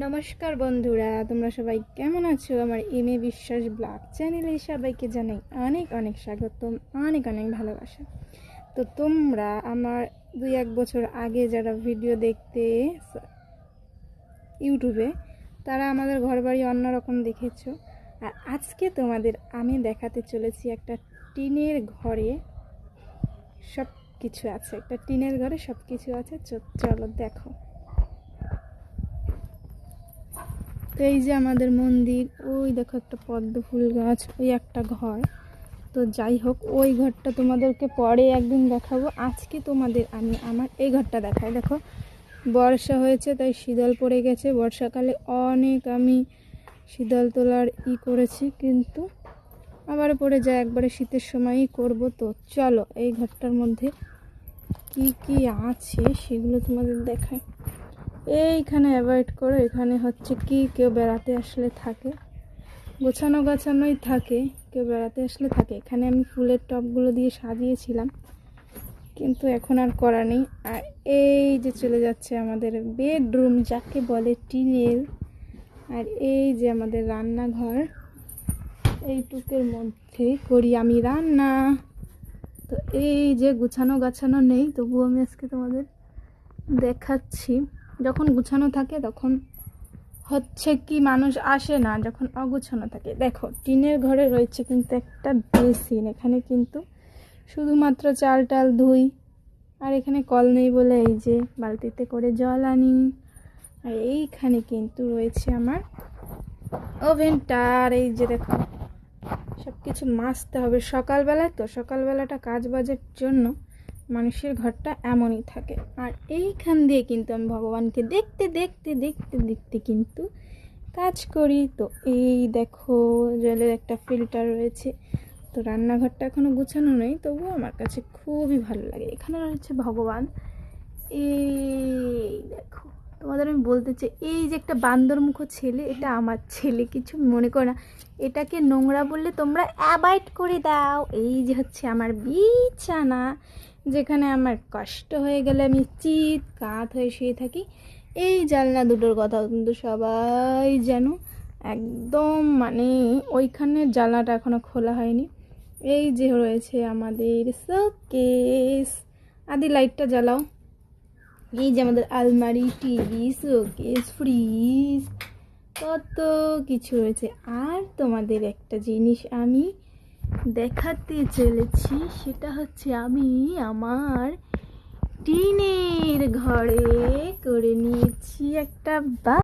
নমস্কার বন্ধুরা, তোমরা সবাই কেমন আছো? আমার এম এ বিশ্বাস ব্লগ চ্যানেলে সবাইকে জানাই অনেক অনেক স্বাগতম, অনেক অনেক ভালোবাসা। তো তোমরা আমার দুই এক বছর আগে যারা ভিডিও দেখতে ইউটিউবে তারা আমাদের ঘর বাড়ি অন্যরকম দেখেছ। আর আজকে তোমাদের আমি দেখাতে চলেছি একটা টিনের ঘরে সব কিছু আছে, একটা টিনের ঘরে সব কিছু আছে চলো দেখো তো এই যে আমাদের মন্দির, ওই দেখো একটা পদ্ম ফুল গাছ, ওই একটা ঘর। তো যাই হোক, ওই ঘরটা তোমাদেরকে পরে একদিন দেখাবো। আজকে তোমাদের, আমি আমার এই ঘরটা দেখাই। দেখো, বর্ষা হয়েছে, তাই শীতল পড়ে গেছে। বর্ষাকালে অনেক আমি শীতল তোলার ই করেছি, কিন্তু আবার পড়ে যায়, একবারে শীতের সময়ই করব তো। চলো, এই ঘরটার মধ্যে কি কি আছে সেগুলো তোমাদের দেখায় এইখানে অ্যাভয়েড করো, এখানে হচ্ছে কি কেউ বেড়াতে আসলে থাকে। গোছানো গাছানোই থাকে, কেউ বেড়াতে আসলে থাকে। এখানে আমি ফুলের টবগুলো দিয়ে সাজিয়েছিলাম, কিন্তু এখন আর করা নেই। আর এই যে চলে যাচ্ছে আমাদের বেডরুম, যাকে বলে টিনের। আর এই যে আমাদের রান্নাঘর, এইটুকের মধ্যে করি আমি রান্না। তো এই যে গুছানো গাছানো নেই, তবুও আমি আজকে তোমাদের দেখাচ্ছি। যখন গুছানো থাকে তখন হচ্ছে কি মানুষ আসে না, যখন অগুছানো থাকে। দেখো, টিনের ঘরে রয়েছে কিন্তু একটা বেসিন, এখানে কিন্তু শুধুমাত্র চাল টাল, ধুই, আর এখানে কল নেই বলে এই যে বালতিতে করে জল আনি। আর এইখানে কিন্তু রয়েছে আমার ওভেনটা আর এই যে দেখো সব কিছু মাজতে হবে সকালবেলায় তো। সকালবেলাটা কাজ বাজের জন্য মানুষের ঘরটা এমনই থাকে। আর এইখান দিয়ে কিন্তু আমি ভগবানকে দেখতে দেখতে দেখতে দেখতে কিন্তু কাজ করি। তো এই দেখো জলের একটা ফিল্টার রয়েছে। তো রান্নাঘরটা এখনও গুছানো নেই, তবুও আমার কাছে খুবই ভালো লাগে। এখানে রয়েছে ভগবান। এই দেখো, তোমাদের আমি বলতে চাই, এই যে একটা বান্দরমুখ ছেলে, এটা আমার ছেলে, কিছু মনে করো না। এটাকে নোংরা বললে তোমরা অ্যাভয়েড করে দাও। এই যে হচ্ছে আমার বিছানা। যেখানে আমার কষ্ট হয়ে গেলে আমি চিত কাত হয়ে শুয়ে থাকি। এই জানলা দুটোর কথা কিন্তু সবাই যেন একদম মানে ওইখানের জানলাটা এখনও খোলা হয়নি। এই যে রয়েছে আমাদের শোকেস। আদি, লাইটটা জ্বালাও। এই যে আমাদের আলমারি, টিভি, শোকেস, ফ্রিজ, কত কিছু রয়েছে। আর তোমাদের একটা জিনিস আমি দেখাতে চলেছি সেটা হচ্ছে আমি আমার টিনের ঘরে করে নিয়েছি একটা বা